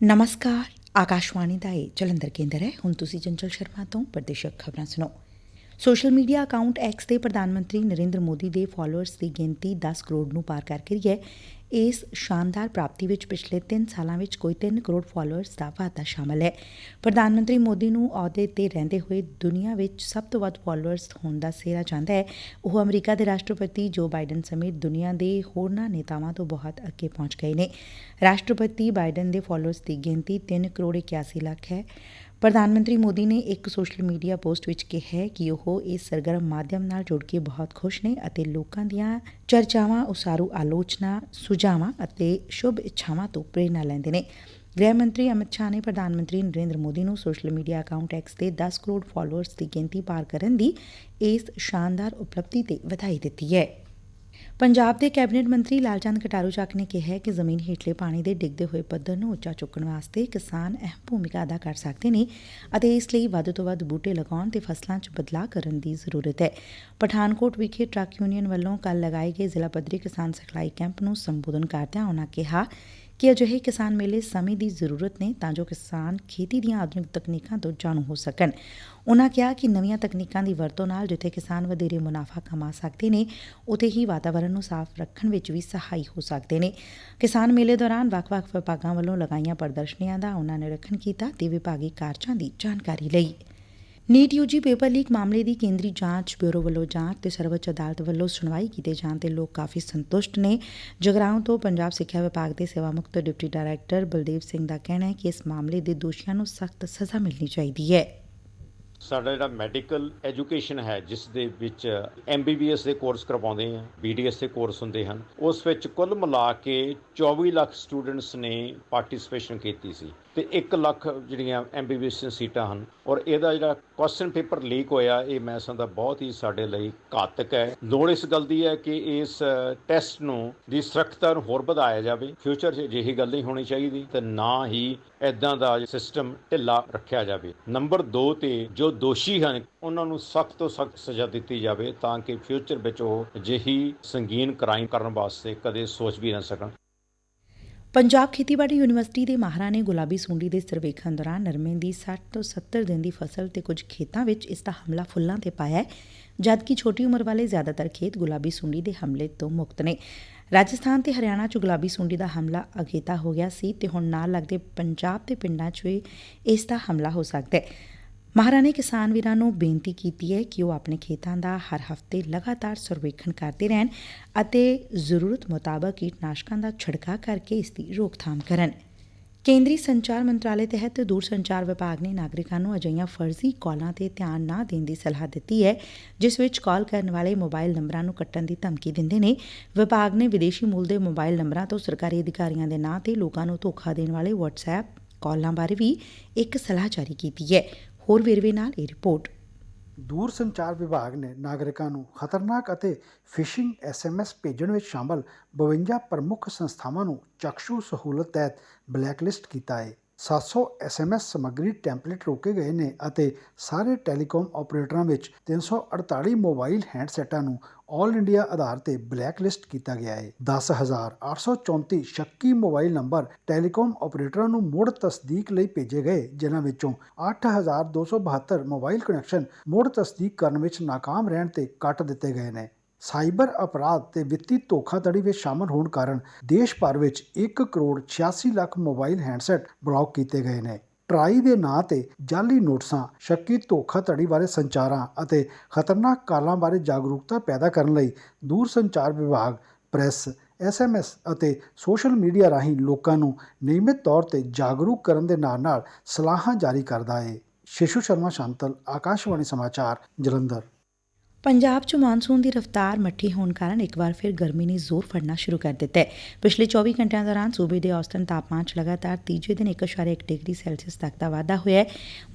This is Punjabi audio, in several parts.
ਨਮਸਕਾਰ ਆਕਾਸ਼ਵਾਣੀ ਦਾ ਇਹ ਜਲੰਧਰ ਕੇਂਦਰ ਹੈ ਹੁਣ ਤੁਸੀਂ ਚੰਚਲ ਸ਼ਰਮਾ ਤੋਂ ਪ੍ਰਦੇਸ਼ਕ ਖਬਰਾਂ ਸੁਣੋ ਸੋਸ਼ਲ ਮੀਡੀਆ ਅਕਾਊਂਟ ਐਕਸ ਤੇ ਪ੍ਰਧਾਨ ਮੰਤਰੀ ਨਰਿੰਦਰ ਮੋਦੀ ਦੇ ਫਾਲੋਅਰਸ ਦੀ ਗਿਣਤੀ 10 ਕਰੋੜ ਨੂੰ ਪਾਰ ਕਰ ਗਈ ਹੈ ਇਸ ਸ਼ਾਨਦਾਰ ਪ੍ਰਾਪਤੀ ਵਿੱਚ ਪਿਛਲੇ 3 ਸਾਲਾਂ ਵਿੱਚ ਕੋਈ 3 ਕਰੋੜ ਫਾਲੋਅਰਸ ਦਾ ਵਾਧਾ ਸ਼ਾਮਲ ਹੈ। ਪ੍ਰਧਾਨ ਮੰਤਰੀ ਮੋਦੀ ਨੂੰ ਅਹੁਦੇ ਤੇ ਰਹਿੰਦੇ ਹੋਏ ਦੁਨੀਆ ਵਿੱਚ ਸਭ ਤੋਂ ਵੱਧ ਫਾਲੋਅਰਸ ਹੋਣ ਦਾ ਸਿਹਰਾ ਜਾਂਦਾ ਹੈ। ਉਹ ਅਮਰੀਕਾ ਦੇ ਰਾਸ਼ਟਰਪਤੀ ਜੋ ਬਾਈਡਨ ਸਮੇਤ ਦੁਨੀਆ ਦੇ ਹੋਰਨਾਂ ਨੇਤਾਵਾਂ ਤੋਂ ਬਹੁਤ ਅੱਗੇ ਪਹੁੰਚ ਗਏ ਨੇ। ਰਾਸ਼ਟਰਪਤੀ ਬਾਈਡਨ ਦੇ ਫਾਲੋਅਰਸ ਦੀ ਗਿਣਤੀ 3 ਕਰੋੜ 81 ਲੱਖ ਹੈ। ਪ੍ਰਧਾਨ ਮੰਤਰੀ ਮੋਦੀ ਨੇ ਇੱਕ ਸੋਸ਼ਲ ਮੀਡੀਆ ਪੋਸਟ ਵਿੱਚ ਕਿਹਾ ਕਿ ਉਹ ਇਸ ਸਰਗਰਮ ਮਾਧਿਅਮ ਨਾਲ ਜੁੜ ਕੇ ਬਹੁਤ ਖੁਸ਼ ਨੇ ਅਤੇ ਲੋਕਾਂ ਦੀਆਂ ਚਰਚਾਵਾਂ, ਉਸਾਰੂ ਆਲੋਚਨਾ, ਸੁਝਾਵਾਂ ਅਤੇ ਸ਼ੁਭ ਇੱਛਾਵਾਂ ਤੋਂ ਪ੍ਰੇਰਨਾ ਲੈਂਦੇ ਨੇ। ਗ੍ਰਹਿ ਮੰਤਰੀ ਅਮਿਤ ਸ਼ਾਹ ਨੇ ਪ੍ਰਧਾਨ ਮੰਤਰੀ ਨਰਿੰਦਰ ਮੋਦੀ ਨੂੰ ਸੋਸ਼ਲ ਮੀਡੀਆ ਅਕਾਊਂਟ ਐਕਸ ਤੇ 10 ਕਰੋੜ ਫਾਲੋਅਰਸ ਦੀ ਗਿਣਤੀ ਪਾਰ ਕਰਨ ਦੀ ਇਸ ਸ਼ਾਨਦਾਰ ਉਪਲਬਧੀ ਤੇ ਵਧਾਈ ਦਿੱਤੀ ਹੈ। ਪੰਜਾਬ ਦੇ ਕੈਬਨਿਟ ਮੰਤਰੀ ਲਾਲਚੰਦ ਕਟਾਰੂ ਚੱਕ ਨੇ ਕਿਹੈ ਕਿ ਜ਼ਮੀਨ ਹੇਠਲੇ ਪਾਣੀ ਦੇ ਡਿੱਗਦੇ ਹੋਏ ਪੱਧਰ ਨੂੰ ਉੱਚਾ ਚੁੱਕਣ ਵਾਸਤੇ ਕਿਸਾਨ ਅਹਿਮ ਭੂਮਿਕਾ ਅਦਾ ਕਰ ਸਕਦੇ ਨੇ ਅਤੇ ਇਸ ਲਈ ਵੱਧ ਤੋਂ ਵੱਧ ਬੂਟੇ ਲਗਾਉਣ ਤੇ ਫਸਲਾਂ 'ਚ ਬਦਲਾਅ ਕਰਨ ਦੀ ਜ਼ਰੂਰਤ ਹੈ। ਪਠਾਨਕੋਟ ਵਿਖੇ ਟਰੱਕ ਯੂਨੀਅਨ ਵੱਲੋਂ ਕੱਲ ਲਗਾਏ ਗਏ ਜ਼ਿਲ੍ਹਾ ਪੱਧਰੀ ਕਿਸਾਨ ਸਿਖਲਾਈ ਕੈਂਪ ਨੂੰ ਸੰਬੋਧਨ ਕਰਦਿਆਂ ਉਨ੍ਹਾਂ ਕਿਹਾ ਕਿ ਅਜਿਹੇ ਕਿਸਾਨ ਮੇਲੇ ਸਮੇਂ ਦੀ ਜ਼ਰੂਰਤ ਨੇ ਤਾਂ ਜੋ ਕਿਸਾਨ ਖੇਤੀ ਦੀਆਂ ਆਧੁਨਿਕ ਤਕਨੀਕਾਂ ਤੋਂ ਜਾਣੂ ਹੋ ਸਕਣ। ਉਨ੍ਹਾਂ ਕਿਹਾ ਕਿ ਨਵੀਆਂ ਤਕਨੀਕਾਂ ਦੀ ਵਰਤੋਂ ਨਾਲ ਜਿੱਥੇ ਕਿਸਾਨ ਵਧੇਰੇ ਮੁਨਾਫਾ ਕਮਾ ਸਕਦੇ ਨੇ, ਉਥੇ ਹੀ ਵਾਤਾਵਰਣ ਨੂੰ ਸਾਫ਼ ਰੱਖਣ ਵਿੱਚ ਵੀ ਸਹਾਈ ਹੋ ਸਕਦੇ ਨੇ। ਕਿਸਾਨ ਮੇਲੇ ਦੌਰਾਨ ਵੱਖ-ਵੱਖ ਵਿਭਾਗਾਂ ਵੱਲੋਂ ਲਗਾਈਆਂ ਪ੍ਰਦਰਸ਼ਨੀਆਂ ਦਾ ਉਨ੍ਹਾਂ ਨਿਰੀਖਣ ਕੀਤਾ ਤੇ ਵਿਭਾਗੀ ਕਾਰਜਾਂ ਦੀ ਜਾਣਕਾਰੀ ਲਈ। ਨੀਟ ਯੂਜੀ ਪੇਪਰ ਲੀਕ ਮਾਮਲੇ ਦੀ ਕੇਂਦਰੀ ਜਾਂਚ ਬਿਊਰੋ ਵੱਲੋਂ ਜਾਂਚ ਤੇ ਸਰਵਉੱਚ ਅਦਾਲਤ ਵੱਲੋਂ ਸੁਣਵਾਈ ਕੀਤੇ ਜਾਣ ਤੇ ਲੋਕ ਕਾਫੀ ਸੰਤੁਸ਼ਟ ਨੇ। ਜਗਰਾਉਂ ਤੋਂ ਪੰਜਾਬ ਸਿੱਖਿਆ ਵਿਭਾਗ ਦੇ ਸੇਵਾ ਮੁਕਤ ਡਿਪਟੀ ਡਾਇਰੈਕਟਰ ਬਲਦੇਵ ਸਿੰਘ ਦਾ ਕਹਿਣਾ ਹੈ ਕਿ ਇਸ ਮਾਮਲੇ ਦੇ ਦੋਸ਼ੀਆਂ ਨੂੰ ਸਖਤ ਸਜ਼ਾ ਮਿਲਣੀ ਚਾਹੀਦੀ ਹੈ। ਸਾਡਾ ਜਿਹੜਾ ਮੈਡੀਕਲ ਐਜੂਕੇਸ਼ਨ ਹੈ, ਜਿਸ ਦੇ ਵਿੱਚ ਐਮਬੀਬੀਐਸ ਦੇ ਕੋਰਸ ਕਰਵਾਉਂਦੇ ਆ ਬੀਡੀਐਸ ਦੇ ਕੋਰਸ ਹੁੰਦੇ ਹਨ, ਉਸ ਵਿੱਚ ਕੁੱਲ ਮਿਲਾ ਕੇ 24 ਲੱਖ ਸਟੂਡੈਂਟਸ ਨੇ ਪਾਰਟਿਸਿਪੇਸ਼ਨ ਕੀਤੀ ਸੀ ਤੇ 1 ਲੱਖ ਜਿਹੜੀਆਂ ਐਮਬੀਬੀਐਸ ਦੀਆਂ ਸੀਟਾਂ ਹਨ ਔਰ ਇਹਦਾ ਜਿਹੜਾ ਕੁਐਸਚਨ ਪੇਪਰ ਲੀਕ ਹੋਇਆ, ਇਹ ਮੈਂ ਸਮਝਦਾ ਬਹੁਤ ਹੀ ਸਾਡੇ ਲਈ ਘਾਤਕ ਹੈ। ਲੋੜ ਇਸ ਗੱਲ ਦੀ ਹੈ ਕਿ ਇਸ ਟੈਸਟ ਨੂੰ ਦੀ ਸੁਰੱਖਿਅਤਾ ਨੂੰ ਹੋਰ ਵਧਾਇਆ ਜਾਵੇ। ਫਿਊਚਰ 'ਚ ਅਜਿਹੀ ਗੱਲ ਨਹੀਂ ਹੋਣੀ ਚਾਹੀਦੀ ਤੇ ਨਾ ਹੀ ਐਦਾਂ ਦਾ ਸਿਸਟਮ ਢਿੱਲਾ ਰੱਖਿਆ ਜਾਵੇ। ਨੰਬਰ 2 ਤੇ ਜੋ ਦੋਸ਼ੀ ਹਨ, ਉਹਨਾਂ ਨੂੰ ਸਖਤ ਤੋਂ ਸਖਤ ਸਜ਼ਾ ਦਿੱਤੀ ਜਾਵੇ ਤਾਂ ਕਿ ਫਿਊਚਰ ਵਿੱਚ ਉਹ ਅਜਿਹੀ ਸੰਗੀਨ ਕ੍ਰਾਈਮ ਕਰਨ ਵਾਸਤੇ ਕਦੇ ਸੋਚ ਵੀ ਨਾ ਸਕਣ। ਪੰਜਾਬ ਖੇਤੀਬਾੜੀ ਯੂਨੀਵਰਸਿਟੀ ਦੇ ਮਾਹਰਾਂ ਨੇ ਗੁਲਾਬੀ ਸੁੰਡੀ ਦੇ ਸਰਵੇਖਣ ਦੌਰਾਨ ਨਰਮੇ ਦੀ 60 ਤੋਂ 70 ਦਿਨ ਦੀ ਫਸਲ ਤੇ ਕੁਝ ਖੇਤਾਂ ਵਿੱਚ ਇਸ ਦਾ ਹਮਲਾ ਫੁੱਲਾਂ ਤੇ ਪਾਇਆ ਹੈ, ਜਦਕਿ ਛੋਟੀ ਉਮਰ ਵਾਲੇ ਜ਼ਿਆਦਾਤਰ ਖੇਤ ਗੁਲਾਬੀ ਸੁੰਡੀ ਦੇ ਹਮਲੇ ਤੋਂ ਮੁਕਤ ਨੇ। ਰਾਜਸਬਾਨ ਤੇ ਹਰਿਆਣਾ 'ਚ ਗੁਲਾਬੀ ਸੁੰਡੀ ਦਾ ਹਮਲਾ ਅਗੇਤਾ ਹੋ ਗਿਆ ਸੀ ਤੇ ਹੁਣ ਨਾਲ ਲੱਗਦੇ ਪੰਜਾਬ ਦੇ ਪਿੰਡਾਂ 'ਚ ਵੀ ਇਸ ਦਾ ਹਮਲਾ ਹੋ ਸਕਦੈ ਹੈ। ਮਹਾਰਾ ਨੇ ਕਿਸਾਨ ਵੀਰਾਂ ਨੂੰ ਬੇਨਤੀ ਕੀਤੀ ਹੈ ਕਿ ਉਹ ਆਪਣੇ ਖੇਤਾਂ ਦਾ ਹਰ ਹਫ਼ਤੇ ਲਗਾਤਾਰ ਸਰਵੇਖਣ ਕਰਦੇ ਰਹਿਣ ਅਤੇ ਜ਼ਰੂਰਤ ਮੁਤਾਬਕ ਕੀਟਨਾਸ਼ਕਾਂ ਦਾ ਛਿੜਕਾਅ ਕਰਕੇ ਇਸ ਦੀ ਰੋਕਥਾਮ ਕਰਨ। ਕੇਂਦਰੀ ਸੰਚਾਰ ਮੰਤਰਾਲੇ ਤਹਿਤ ਦੂਰ ਸੰਚਾਰ ਵਿਭਾਗ ਨੇ ਨਾਗਰਿਕਾਂ ਨੂੰ ਅਜਿਹੀਆਂ ਫਰਜ਼ੀ ਕਾਲਾਂ ਤੇ ਧਿਆਨ ਨਾ ਦੇਣ ਦੀ ਸਲਾਹ ਦਿੱਤੀ ਐ ਜਿਸ ਵਿੱਚ ਕਾਲ ਕਰਨ ਵਾਲੇ ਮੋਬਾਈਲ ਨੰਬਰਾਂ ਨੂੰ ਕੱਟਣ ਦੀ ਧਮਕੀ ਦਿੰਦੇ ਨੇ। ਵਿਭਾਗ ਨੇ ਵਿਦੇਸ਼ੀ ਮੂਲ ਦੇ ਮੋਬਾਈਲ ਨੰਬਰਾਂ ਤੋਂ ਸਰਕਾਰੀ ਅਧਿਕਾਰੀਆਂ ਦੇ ਨਾਂ ਤੇ ਲੋਕਾਂ ਨੂੰ ਧੋਖਾ ਦੇਣ ਵਾਲੇ WhatsApp ਕਾਲਾਂ ਬਾਰੇ ਵੀ ਇੱਕ ਸਲਾਹ ਜਾਰੀ ਕੀਤੀ ਹੈ। ਹੋਰ ਵੇਰਵੇ ਨਾਲ ਇਹ ਰਿਪੋਰਟ। ਦੂਰ ਸੰਚਾਰ ਵਿਭਾਗ ਨੇ ਨਾਗਰਿਕਾਂ ਨੂੰ ਖਤਰਨਾਕ ਅਤੇ ਫਿਸ਼ਿੰਗ ਐਸਐਮਐਸ ਭੇਜਣ ਵਿੱਚ ਸ਼ਾਮਲ 52 ਪ੍ਰਮੁੱਖ ਸੰਸਥਾਵਾਂ ਨੂੰ ਚਕਸ਼ੂ ਸਹੂਲਤ ਤਹਿਤ ਬਲੈਕਲਿਸਟ ਕੀਤਾ ਹੈ। 700 SMS ਸਮੱਗਰੀ ਟੈਂਪਲੇਟ ਰੋਕੇ ਗਏ ਨੇ ਅਤੇ ਸਾਰੇ ਟੈਲੀਕਾਮ ਆਪਰੇਟਰਾਂ ਵਿੱਚ 348 ਮੋਬਾਈਲ ਹੈਂਡਸੈਟਾਂ ਨੂੰ ਆਲ ਇੰਡੀਆ ਆਧਾਰ ਤੇ ਬਲੈਕਲਿਸਟ ਕੀਤਾ ਗਿਆ ਹੈ। 10834 ਸ਼ੱਕੀ ਮੋਬਾਈਲ ਨੰਬਰ ਟੈਲੀਕਾਮ ਆਪਰੇਟਰਾਂ ਨੂੰ ਮੁੜ ਤਸਦੀਕ ਲਈ ਭੇਜੇ ਗਏ, ਜਿਨ੍ਹਾਂ ਵਿੱਚੋਂ 8272 ਮੋਬਾਈਲ ਕਨੈਕਸ਼ਨ ਮੁੜ ਤਸਦੀਕ ਕਰਨ ਵਿੱਚ ناکਾਮ ਰਹਿਣ ਤੇ ਕੱਟ ਦਿੱਤੇ ਗਏ ਨੇ। ਸਾਈਬਰ ਅਪਰਾਧ ਤੇ ਵਿੱਤੀ ਧੋਖਾਧੜੀ ਵਿੱਚ ਸ਼ਾਮਲ ਹੋਣ ਕਾਰਨ ਦੇਸ਼ ਭਰ ਵਿੱਚ 1 crore 86 lakh mobile handset block ਕੀਤੇ ਗਏ ਨੇ। ਟਰਾਈ ਦੇ ਨਾਂ ਤੇ ਜਾਲੀ ਨੋਟਸਾਂ, ਸ਼ੱਕੀ ਧੋਖਾਧੜੀ ਬਾਰੇ ਸੰਚਾਰਾਂ ਅਤੇ ਖਤਰਨਾਕ ਕਾਲਾਂ ਬਾਰੇ ਜਾਗਰੂਕਤਾ ਪੈਦਾ ਕਰਨ ਲਈ ਦੂਰ ਸੰਚਾਰ ਵਿਭਾਗ, ਪ੍ਰੈਸ ਐਸਐਮਐਸ ਅਤੇ ਸੋਸ਼ਲ ਮੀਡੀਆ ਰਾਹੀਂ ਲੋਕਾਂ ਨੂੰ ਨਿਯਮਿਤ ਤੌਰ ਤੇ ਜਾਗਰੂਕ ਕਰਨ ਦੇ ਨਾਲ-ਨਾਲ ਸਲਾਹਾਂ ਜਾਰੀ ਕਰਦਾ ਹੈ ਸ਼ਿਸ਼ੂ ਸ਼ਰਮਾ, ਸ਼ਾਂਤਲ, ਆਕਾਸ਼ਵਾਣੀ ਸਮਾਚਾਰ, ਜਲੰਧਰ। ਪੰਜਾਬ 'ਚ ਮਾਨਸੂਨ ਦੀ ਰਫ਼ਤਾਰ ਮੱਠੀ ਹੋਣ ਕਾਰਨ ਇੱਕ ਵਾਰ ਫਿਰ ਗਰਮੀ ਨੇ ਜ਼ੋਰ ਫੜਨਾ ਸ਼ੁਰੂ ਕਰ ਦਿੱਤਾ ਹੈ। ਪਿਛਲੇ 24 ਘੰਟਿਆਂ ਦੌਰਾਨ ਸੂਬੇ ਦੇ ਔਸਤਨ ਤਾਪਮਾਨ 'ਚ ਲਗਾਤਾਰ ਤੀਜੇ ਦਿਨ 1.1 ਡਿਗਰੀ ਸੈਲਸੀਅਸ ਤੱਕ ਦਾ ਵਾਧਾ ਹੋਇਆ ਹੈ।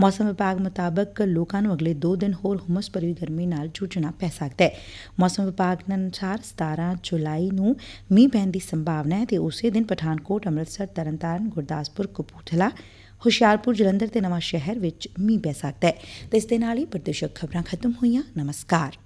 ਮੌਸਮ ਵਿਭਾਗ ਮੁਤਾਬਕ ਲੋਕਾਂ ਨੂੰ ਅਗਲੇ 2 ਦਿਨ ਹੋਰ ਹੁਮਸ ਭਰੀ ਗਰਮੀ ਨਾਲ ਜੂਝਣਾ ਪੈ ਸਕਦਾ ਹੈ। ਮੌਸਮ ਵਿਭਾਗ ਅਨੁਸਾਰ 17 ਜੁਲਾਈ ਨੂੰ ਮੀਂਹ ਪੈਣ ਦੀ ਸੰਭਾਵਨਾ ਹੈ ਤੇ ਉਸੇ ਦਿਨ ਪਠਾਨਕੋਟ, ਅੰਮ੍ਰਿਤਸਰ, ਤਰਨਤਾਰਨ, ਗੁਰਦਾਸਪੁਰ, ਕਪੂਰਥਲਾ ਹੁਸ਼ਿਆਰਪੁਰ, ਜਲੰਧਰ ਤੇ ਨਵਾਂ ਸ਼ਹਿਰ ਵਿੱਚ ਮੀਂਹ ਪੈ ਸਕਦਾ ਹੈ। ਤੇ ਇਸ ਦੇ ਨਾਲ ਹੀ ਪ੍ਰਦੇਸ਼ਕ ਖਬਰਾਂ ਖਤਮ ਹੋਈਆਂ। ਨਮਸਕਾਰ।